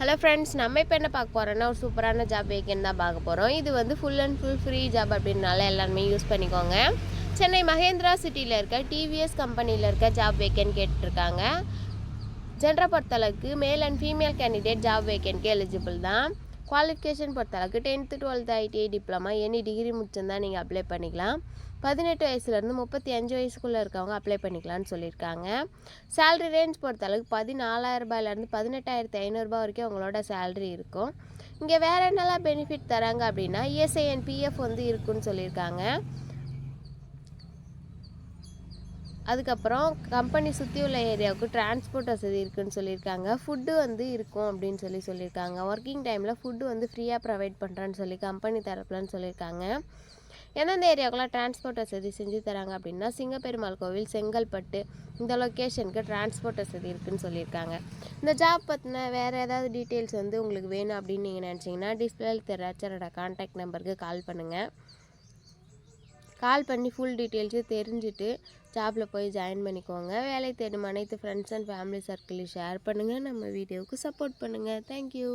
Hello friends நம்ம இப்போ என்ன பார்க்க போகிறோன்னா ஒரு சூப்பரான ஜாப் வேக்கன் தான் பார்க்க போகிறோம் இது வந்து full and full free job அப்படின்னால எல்லாருமே யூஸ் பண்ணிக்கோங்க. சென்னை மகேந்திரா சிட்டியில் இருக்க டிவிஎஸ் கம்பெனியில் இருக்க ஜாப் வேக்கன் கேட்டுருக்காங்க ஜென்ரை பொறுத்தளவுக்கு male and female candidate job வேக்கன்ட்க்கு eligible தான். குவாலிஃபிகேஷன் பொறுத்தளவுக்கு tenth twelfth ITI diploma any degree முடிச்சிருந்தால் நீங்கள் அப்ளை பண்ணிக்கலாம். பதினெட்டு வயசுலேருந்து முப்பத்தி அஞ்சு வயசுக்குள்ளே இருக்கவங்க அப்ளை பண்ணிக்கலாம்னு சொல்லியிருக்காங்க. சேலரி ரேஞ்ச் பொறுத்தளவுக்கு பதினாலாயிரரூபாயிலேருந்து பதினெட்டாயிரத்து ஐநூறுரூபா வரைக்கும் உங்களோட சேலரி இருக்கும். இங்கே வேறு என்னெல்லாம் பெனிஃபிட் தராங்க அப்படின்னா இஎஸ்ஐஎன் பிஎஃப் வந்து இருக்குன்னு சொல்லியிருக்காங்க. அதுக்கப்புறம் கம்பெனி சுற்றி உள்ள ஏரியாவுக்கு டிரான்ஸ்போர்ட் வசதி இருக்குன்னு சொல்லியிருக்காங்க. ஃபுட்டு வந்து இருக்கும் அப்படின்னு சொல்லி சொல்லியிருக்காங்க. ஒர்க்கிங் டைமில் ஃபுட்டு வந்து ஃப்ரீயாக ப்ரொவைட் பண்ணுறேன்னு சொல்லி கம்பெனி தரப்புலன்னு சொல்லியிருக்காங்க. எந்தெந்த ஏரியாவுக்குலாம் டிரான்ஸ்போர்ட் வசதி செஞ்சு தராங்க அப்படின்னா சிங்கப்பெருமாள் கோவில் செங்கல்பட்டு இந்த லொக்கேஷனுக்கு டிரான்ஸ்போர்ட் வசதி இருக்குன்னு சொல்லியிருக்காங்க. இந்த ஜாப் பற்றின வேறு ஏதாவது டீட்டெயில்ஸ் வந்து உங்களுக்கு வேணும் அப்படின்னு நீங்கள் நினச்சிங்கன்னா டிஸ்பிளேல தெராச்சரோட கான்டாக்ட் நம்பருக்கு கால் பண்ணுங்கள் கால் பண்ணி ஃபுல் டீட்டெயில்ஸு தெரிஞ்சுட்டு ஜாபில் போய் ஜாயின் பண்ணிக்கோங்க. வேலை தேடும் அனைத்து ஃப்ரெண்ட்ஸ் அண்ட் ஃபேமிலி சர்க்கிளையும் ஷேர் பண்ணுங்கள் நம்ம வீடியோவுக்கு சப்போர்ட் பண்ணுங்கள் தேங்க்யூ